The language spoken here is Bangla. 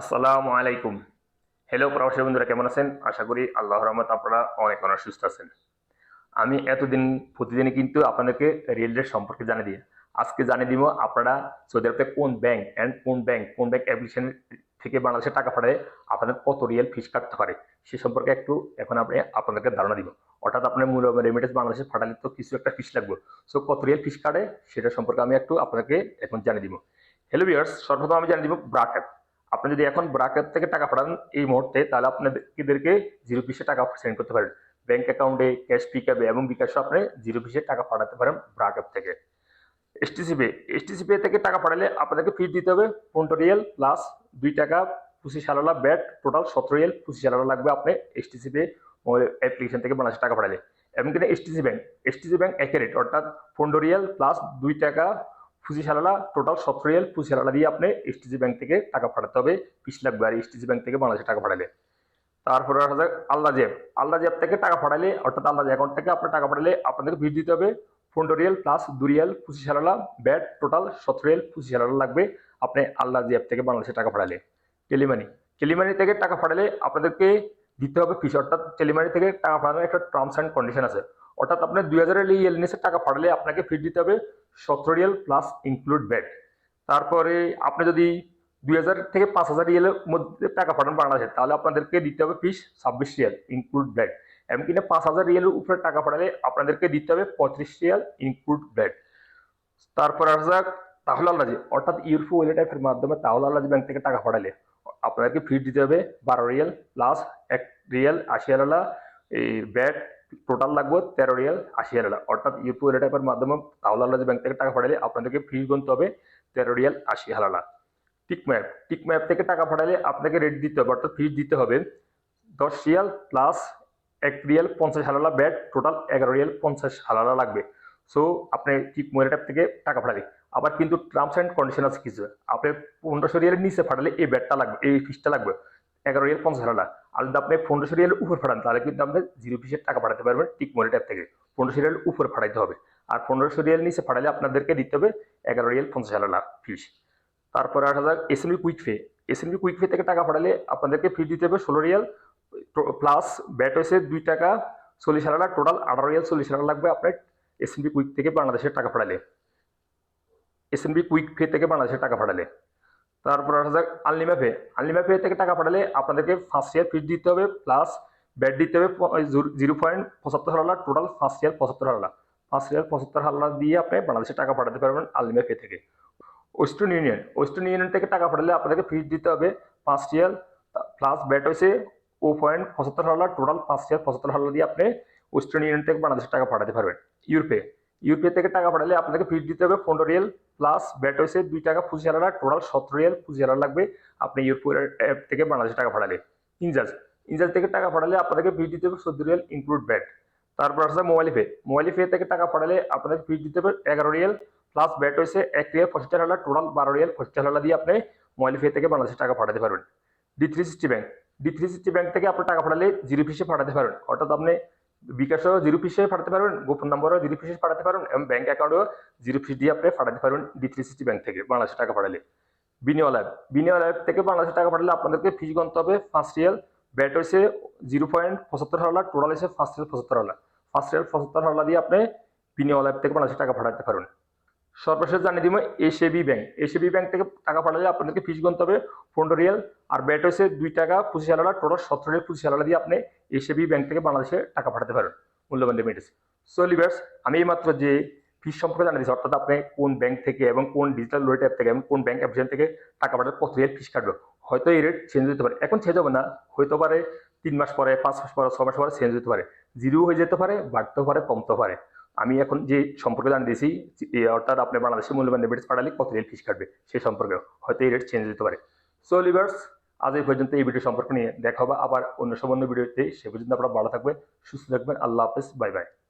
আসসালামু আলাইকুম। হ্যালো প্রবাসী বন্ধুরা, কেমন আছেন? আশা করি আল্লাহর রহমত আপনারা অনেক অনেক সুস্থ আছেন। আমি এতদিন, প্রতিদিনই কিন্তু আপনাদেরকে রিয়েল রেট সম্পর্কে জানিয়ে দিই। আজকে জানিয়ে দিব আপনারা সৌদি আরবে কোন ব্যাংক অ্যান্ড কোন ব্যাংক কোন ব্যাংক অ্যাপ্লিকেশন থেকে বাংলাদেশে টাকা পাঠালে আপনাদের কত রিয়েল ফিস কাটতে পারে? সে সম্পর্কে একটু এখন আপনি আপনাদেরকে ধারণা দিব। অর্থাৎ আপনার মূল রেমিটেন্স বাংলাদেশে পাঠালে তো কিছু একটা ফিস লাগবে। সো কত রিয়েল ফিস কাটে সেটা সম্পর্কে আমি একটু আপনাদেরকে এখন জানিয়ে দিব। হ্যালো ভিউয়ার্স সর্বপ্রথম আমি জানিয়ে দিব ব্রাকেট আপনি যদি এখন ব্রাকেট থেকে টাকা পাঠান এই মুহূর্তে, তাহলে আপনাদেরকে জিরো পিসে টাকা সেন্ড করতে পারেন। ব্যাংক অ্যাকাউন্টে ক্যাশ পিকআপে এবং বিকাশে আপনি জিরো পিসে টাকা পাঠাতে পারেন ব্রাকেট থেকে। এসটিসি পে এসটিসি পে থেকে টাকা পাঠালে আপনাদেরকে ফিস দিতে হবে পনেরো রিয়েল প্লাস দুই টাকা পঁচিশ হালালা ব্যাট টোটাল সতেরো রিয়েল পঁচিশ হালালা লাগবে আপনি এসটিসি পে মোবাইল অ্যাপ্লিকেশন থেকে বাংলাদেশে টাকা পাঠালে। কিনা এসটিসি ব্যাংক এসটিসি ব্যাংক একই রেট অর্থাৎ পনেরো রিয়েল প্লাস দুই টাকা পঁচিশ হালালা টোটাল পঁচিশ হালালা দিয়ে আপনি এসটিসি ব্যাংক থেকে টাকা পাঠাতে হবে। পিস লাগবে আর এসটিসি ব্যাংক থেকে বাংলাদেশে টাকা পাঠালে। তারপরে আসা যাক আল্লাহ জেব আল্লাহ জেব থেকে টাকা পাঠালে, অর্থাৎ আল্লাহ অ্যাকাউন্ট থেকে আপনার টাকা পাঠালে আপনাদেরকে ভিড় দিতে হবে। পনেরো রিয়েল প্লাস দু রিয়েল পঁচিশ হালালা ব্যাট টোটাল সতেরো রিয়েল পঁচিশ হালালা লাগবে আপনি আল্লাহ জেব থেকে বাংলাদেশে টাকা পাঠালে। টেলিমানি টেলিমানি থেকে টাকা পাঠালে আপনাদেরকে দিতে হবে ফিস অর্থাৎ টেলিমানি থেকে টাকা পাঠানোর একটা টার্মস অ্যান্ড কন্ডিশন আছে। অর্থাৎ আপনি দুই হাজারের ইয়েলনেসের টাকা পাঠালে আপনাকে ফিস দিতে হবে। সতেরো রিয়েল প্লাস ইনক্লুড ব্যাট তারপরে আপনি যদি দুই হাজার থেকে পাঁচ হাজার রিয়েলের মধ্যে টাকা পাঠান বাংলাদেশে, তাহলে আপনাদেরকে দিতে হবে ফিস ছাব্বিশ রিয়াল ইনক্লুড ব্যাট এমনকি না, পাঁচ হাজার রিয়েলের উপরে টাকা পাঠালে আপনাদেরকে দিতে হবে পঁয়ত্রিশ রিয়াল ইনক্লুড ব্যাট তারপর আসা যাক, তাহলে আল্লাজি অর্থাৎ ইউরফো ওয়েলেট অ্যাপের মাধ্যমে তাহলে আল্লাজি ব্যাংক থেকে টাকা পাঠালে। আপনাদেরকে ফিস দিতে হবে বারো রিয়াল প্লাস এক রিয়াল, আশি আলালা এই ব্যাট টোটাল লাগবে তেরো রিয়াল আশি হাজার অর্থাৎ ইউপি ওয়েলেট অ্যাপের মাধ্যমে তাহলে আল্লাহ ব্যাংক থেকে টাকা পাঠালে আপনাদেরকে ফিস গুনতে হবে তেরো রিয়াল আশি হালালা। টিক ম্যাপ টিক ম্যাপ থেকে টাকা পাঠালে আপনাকে রেট দিতে হবে, অর্থাৎ ফিস দিতে হবে। দশ রিয়াল প্লাস এক রিয়াল পঞ্চাশ হালালা ব্যাট টোটাল এগারো রিয়াল পঞ্চাশ হালালা লাগবে। সো আপনি টিক ওয়েলেট অ্যাপ থেকে টাকা পাঠালে আবার কিন্তু টার্মস অ্যান্ড কন্ডিশন আছে কিছু। আপনি পনেরোশো রিয়ালের নিচে পাঠালে এই ব্যাটটা লাগবে, এই ফিসটা লাগবে। এগারো রিয়াল পঞ্চাশ হালালা। আর যদি আপনি পনেরোশো রিয়ালের উপর পাঠান তাহলে কিন্তু আপনি জিরো পিসের টাকা পাঠাতে পারবেন টিক মোলেট অ্যাপ থেকে। পনেরোশো রিয়াল উপর পাঠাইতে হবে। আর পনেরোশো রিয়াল নিচে পাঠালে আপনাদেরকে দিতে হবে এগারো রিয়াল পঞ্চাশ হাজার ফিস তারপরে আট হাজার SMB quick pay SMB quick pay থেকে টাকা পাঠালে আপনাদেরকে ফিস দিতে হবে ষোলো রিয়াল প্লাস ব্যাট হয়েছে দুই টাকা, চল্লিশ হাজার টোটাল আঠারো রিয়াল চল্লিশ হাজার লাগবে আপনার এসএমবি কুইক থেকে বাংলাদেশের টাকা পাঠালে এসএমবি কুইক ফে থেকে বাংলাদেশের টাকা পাঠালে তারপর আসা যাক আনলিমা পে আনলিমা পে থেকে টাকা পাঠালে আপনাদেরকে ফার্স্ট ইয়ার ফিস দিতে হবে প্লাস ব্যাট দিতে হবে জিরো পয়েন্ট পঁচাত্তর হাজার টোটাল ফার্স্ট ইয়ার পঁচাত্তর হাজার ফার্স্ট ইয়ার পঁচাত্তর হাজার দিয়ে আপনি বাংলাদেশে টাকা পাঠাতে পারবেন আনলিমা পে থেকে। ওয়েস্টার্ন ইউনিয়ন ওয়েস্টার্ন ইউনিয়ন থেকে টাকা পাঠালে আপনাদেরকে ফিস দিতে হবে ফার্স্ট ইয়ার প্লাস ব্যাট হয়েছে ও পয়েন্ট পঁচাত্তর হাজার টোটাল ফার্স্ট ইয়ার পঁচাত্তর হাজার দিয়ে আপনি ওয়েস্টার্ন ইউনিয়ন থেকে বাংলাদেশে টাকা পাঠাতে পারবেন। ইউরোপে ইউপি থেকে টাকা পাঠালে আপনাকে ফিস দিতে হবে পনেরো রিয়েল প্লাস ব্যাট হয়েছে দুই টাকা পঁচিশ হাজার টোটাল সতেরো রিয়েল পঁচিশ হাজার লাগবে আপনি ইউপি অ্যাপ থেকে বাংলাদেশে টাকা পাঠালে। ইনজাজ ইনজাজ থেকে টাকা পাঠালে আপনাদেরকে ফিস দিতে হবে চোদ্দ রিয়েল ইনক্লুড ব্যাট তারপর আসছে মোবাইল পে মোবাইল পে থেকে টাকা পাঠালে আপনাদের ফিস দিতে হবে এগারো রিয়েল প্লাস ব্যাট হয়েছে এক রিয়েল পঁচিশ হাজার টোটাল বারো রিয়েল পঁচিশ হাজার দিয়ে আপনি মোবাইল পে থেকে বাংলাদেশে টাকা পাঠাতে পারবেন। D three sixty bank D three sixty bank থেকে আপনি টাকা পাঠালে জিরো ফিসে পাঠাতে পারবেন। অর্থাৎ আপনি বিকাশও জিরো ফিস পাঠাতে পারবেন, গোপন নম্বরও জিরো ফিস পাঠাতে পারবেন এবং ব্যাঙ্ক অ্যাকাউন্টেও জিরো ফিস দিয়ে আপনি পাঠাতে পারবেন ডি থ্রি সিক্সটি ব্যাঙ্ক থেকে বাংলাদেশে টাকা পাঠালে। বিনিয়োগ অ্যাপ বিনিয়োগ অ্যাপ থেকে বাংলাদেশে টাকা পাঠালে আপনাদেরকে ফিস গণতে হবে ফার্স্ট রিয়াল ব্যাট হয়েছে জিরো পয়েন্ট পঁচাত্তর হাজার টোটাল হয়েছে ফার্স্ট রিয়াল পঁচাত্তর হাজার ফার্স্ট রিয়াল পঁচাত্তর হাজার দিয়ে আপনি বিনিয়োগ অ্যাপ থেকে বাংলাদেশে টাকা পাঠাতে পারবেন। সর্বশেষ জানিয়ে দিব এসএবি ব্যাংক এসএবি ব্যাংক থেকে টাকা পাঠালে আপনাদেরকে ফিস গণতে হবে পনেরো রিয়াল। আর ব্যাট হয়েছে দুই টাকা পঁচিশ হাজার টোটাল সতেরো রিয়াল, পঁচিশ হাজার দিয়ে আপনি এসএবি ব্যাংক থেকে বাংলাদেশে টাকা পাঠাতে পারেন। মূল্যবান রেমিটেন্স সো লিভার্স আমি এইমাত্র যে ফিস সম্পর্কে জানিয়ে দিচ্ছি অর্থাৎ আপনি কোন ব্যাংক থেকে এবং কোন ডিজিটাল ওয়েট অ্যাপ থেকে এবং কোন ব্যাংক অ্যাপ্লিকেশন থেকে টাকা পাঠালে কত রিয়াল ফিস কাটবে? হয়তো এই রেট চেঞ্জ হতে পারে। এখন চেঞ্জ হবে না হইতে পারে তিন মাস পরে, পাঁচ মাস পরে ছ মাস পরে চেঞ্জ হতে পারে। জিরো হয়ে যেতে পারে, বাড়তেও পারে, কমতেও পারে। আমি এখন যে সম্পর্কে জানিয়ে দিয়েছি অর্থাৎ আপনি বাংলাদেশের মূল্যবান রেট পাঠালে কত রেল ফিস কাটবে? সেই সম্পর্কে হয়তো এই রেট চেঞ্জ হতে পারে। সো লিভার্স আজ এই পর্যন্ত এই ভিডিও সম্পর্কে নিয়ে দেখা হবে আবার অন্য সব অন্য ভিডিওতে সে পর্যন্ত আপনারা ভালো থাকবেন, সুস্থ থাকবেন। আল্লাহ হাফেজ বাই বাই